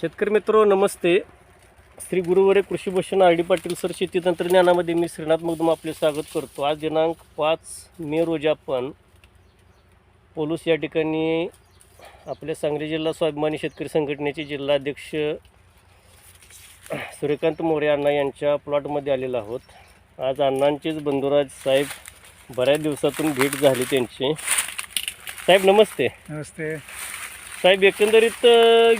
शेतकरी मित्र नमस्ते. श्री गुरुवरे कृषीभूषण आर डी पाटील सर शेती तंत्रज्ञानामध्ये मी श्रीनाथ मगदूम आपले स्वागत करतो. आज दिनांक पाच मे रोजी आपण पोलूस या ठिकाणी आपल्या सांगली जिल्हा स्वाभिमानी शेतकरी संघटनेचे जिल्हाध्यक्ष सूर्यकांत मोरे अण्णा यांच्या प्लॉटमध्ये आलेलो आहोत. आज अण्णांचेच बंधुराज साहेब बऱ्याच दिवसातून भेट झाली त्यांची. साहेब नमस्ते. नमस्ते. साहेब एकंदरीत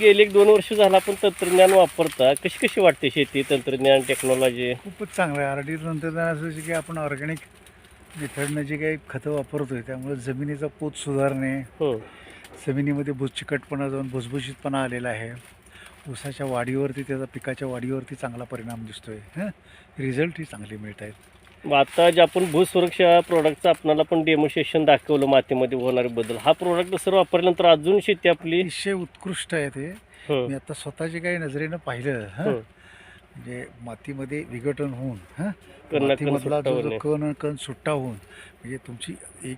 गेले एक दोन वर्ष झालं आपण तंत्रज्ञान वापरता. कशी कशी वाटते शेती तंत्रज्ञान टेक्नॉलॉजी खूपच चांगलं आहे. आर डी तंत्रज्ञान असं जे की आपण ऑर्गॅनिक मेथडनं जे काही खतं वापरतोय त्यामुळे जमिनीचा पोत सुधारणे हं. जमिनीमध्ये भुस चिकटपणा जाऊन भुसभुशीतपणा आलेला आहे. ऊसाच्या वाढीवरती त्याचा पिकाच्या वाढीवरती चांगला परिणाम दिसतोय. हं? रिझल्टही चांगले मिळत आहेत मग आता जे आपण भूसुरक्षा प्रोडक्टचं आपल्याला पण डेमोन्स्ट्रेशन दाखवलं मातीमध्ये होणारे बदल हा प्रोडक्ट सर वापरल्यानंतर अजून शेती आपली? अतिशय उत्कृष्ट आहे ते. मी आता स्वतःच्या काही नजरेनं पाहिलं हं. म्हणजे मातीमध्ये विघटन होऊन हं. कण- कण मातीमधला सुट्टा जो जो होणे. कण कण सुट्टा होऊन म्हणजे तुमची एक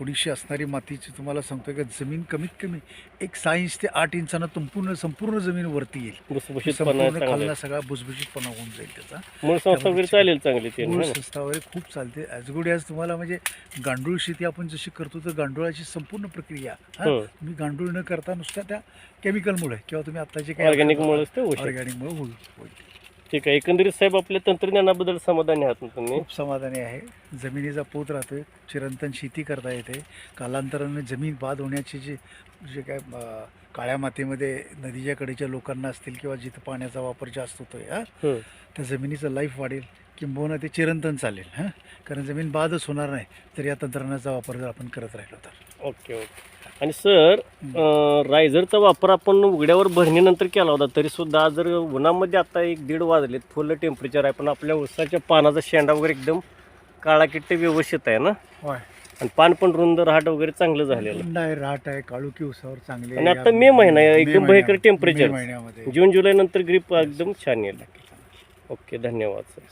थोडीशी असणारी मातीची तुम्हाला सांगतोय का जमीन कमीत कमी एक सहा इंच ते आठ इंचानं संपूर्ण संपूर्ण जमीन वरती येईल. संपूर्ण खालना सगळा भुसभुशीतपणा होऊन जाईल त्याचा. मूळ संस्था वगैरे चालेल चांगली मूळ है? संस्था वगैरे खूप चालते. ॲज गुड ॲज तुम्हाला म्हणजे गांडूळ शेती आपण जशी करतो तर गांडुळाची संपूर्ण प्रक्रिया हा. तुम्ही गांडूळ न करता नुसत्या त्या केमिकलमुळे किंवा तुम्ही आत्ताचे काही ऑर्गॅनिकमुळेच ते होऊ शकतं. ऑर्गॅनिकमुळे होईल होईल. ठीक आहे. एकंदरीत साहेब आपल्या तंत्रज्ञानाबद्दल समाधानी आहात ना तुम्ही? खूप समाधानी आहे. जमिनीचा पोत राहतोय. चिरंतन शेती करता येते. कालांतराने जमीन बाद होण्याची जे जे काय काळ्या मातीमध्ये नदीच्या कडेच्या लोकांना असतील किंवा जिथं पाण्याचा वापर जास्त होतोय हा हं. त्या जमिनीचं लाईफ वाढेल किंबहुना ते चिरंतन चालेल हां. कारण जमीन बादच होणार नाही. तर या तंत्रज्ञानाचा वापर जर आपण करत राहिलो तर. Okay okay. आणि सर रायझरचा वापर आपण उघड्यावर भरणीनंतर केला होता तरी सुद्धा जर उन्हामध्ये आता एक दीड वाजलेत फुल टेम्परेचर आहे पण आपल्या उसाच्या पानाचा शेंडा वगैरे एकदम काळा किट्ट व्यवस्थित आहे ना? होय. आणि पान पण रुंद रहाट वगैरे चांगलं झालेलं. आहे राहट आहे काळुकी उसावर चांगले आणि आता मे महिना आहे, एकदम भयंकर महिन्यामध्ये. जून जुलै नंतर ग्रीप एकदम छान येईल. ओके धन्यवाद सर.